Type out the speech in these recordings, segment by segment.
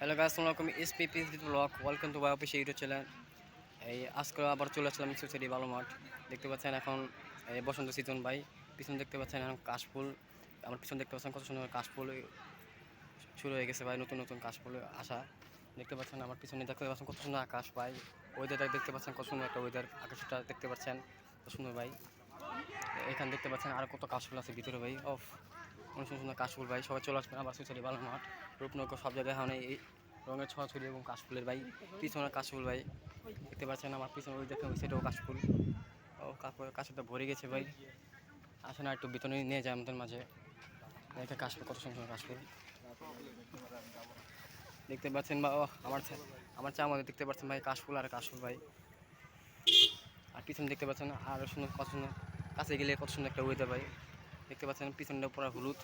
Hello গাছ আসসালামু আলাইকুম। SP peace blog welcome to office YouTube channel এই, আজকে আবার চলে আসলাম সুসেরি বালু মাঠ। দেখতে পাচ্ছেন এখন, এই বসন্ত সিজন ভাই। পিছনে দেখতে পাচ্ছেন এখন কাশফুল। আমার পিছনে দেখতে পাচ্ছেন কত সুন্দর কাশফুল শুরু হয়ে গেছে ভাই, নতুন নতুন কাশফুল আসা। দেখতে পাচ্ছেন আমার পিছনে দেখতে পাচ্ছেন কত সুন্দর আকাশ ভাই। ওয়েদারটা দেখতে পাচ্ছেন কত সুন্দর একটা ওয়েদার আকাশটা দেখতে পাচ্ছেন। কত সুন্দর ভাই। এখানে দেখতে পাচ্ছেন আর কত কাশফুল আছে ভিতরে ভাই। অফ অনেক সুন্দর সুন্দর কাশফুল ভাই। সবাই চলে আসবেন আবার বালু মাঠ রূপনগর সব জায়গায় এখন এই রঙের ছড়াছড়ি এবং কাশফুলের ভাই। পিছনে কাশফুল ভাই, দেখতে পাচ্ছেন আমার পিছনে ওই দেখেন ওই সাইডেও কাশফুল। ও কাকুর কাশফুলটা ভরে গেছে ভাই। আসে না একটু ভিতরে নিয়ে যায় আমাদের মাঝে। দেখে কাশফুল, কত সুন্দর কাশফুল। দেখতে পাচ্ছেন বা আমার আমার চা আমাদের দেখতে পাচ্ছেন ভাই, কাশফুল আর কাশফুল ভাই। আর পিছনে দেখতে পাচ্ছেন আর সুন্দর কত সুন্দর কাছে গেলে কত সুন্দর একটা ওয়েদার ভাই। দেখতে পাচ্ছেন পিছনটা পুরো হলুদ।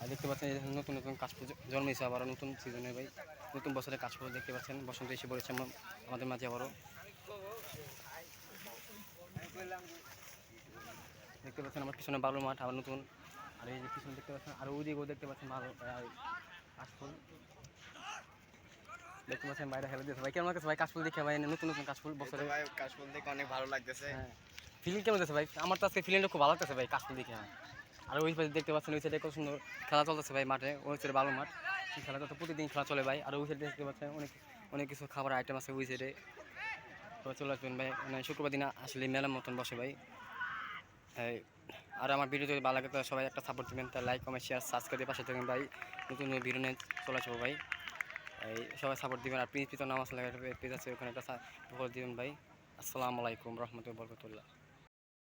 আর দেখতে পাচ্ছেন নতুন নতুন কাশফুল জ- জন্মেছে আবারও নতুন সিজনে ভাই। নতুন বছরে কাশফুল দেখতে পাচ্ছেন, বসন্ত এসে পড়েছে আমাদের মাঝে আবারও। দেখতে পাচ্ছেন আমার পিছনে বালুর মাঠ, আবার নতুন। আর এই যে পিছনে দেখতে পাচ্ছেন, আর ওইদিকেও দেখতে পাচ্ছেন ভালো কাশফুল দেখতে পাচ্ছেন বাইরে হেলে দিয়েছে। ভাই কেমন লাগছে ভাই কাশফুল দেখে? ভাই নতুন নতুন কাশফুল বছরে। ভাই কাশফুল দেখে অনেক ভালো লাগতেছে। হ্যাঁ। ফিলিং কেমন আছে ভাই? আমার তো আজকে ফিলিংটা খুব ভালো লাগতেছে ভাই কাশফুল দেখে। আর ওই পাশে দেখতে পাচ্ছেন ওই সাইডে কত সুন্দর খেলা চলতেছে ভাই মাঠে ওই সাইডে ভালো মাঠ। সেই খেলাটা তো প্রতিদিন খেলা চলে ভাই। আর ওই সাইডে দেখতে পাচ্ছেন অনেক অনেক কিছু খাবার আইটেম আছে ওই সাইডে। তো চলে আসবেন ভাই। মানে শুক্রবার দিন আসলে মেলার মতন বসে ভাই। আর আমার ভিডিও যদি ভালো লাগে তো সবাই একটা সাপোর্ট দেবেন। তার লাইক কমেন্ট শেয়ার সাবস্ক্রাইব পাশে থাকবেন ভাই। নতুন নতুন ভিডিও নিয়ে চলে আসব ভাই। এই সবাই সাপোর্ট দিবেন আর প্রিন্স তো নামাজ লাগে পেজ আছে ওখানে একটা সাপোর্ট দিবেন ভাই। আসসালামু আলাইকুম রহমতুল্লাহ।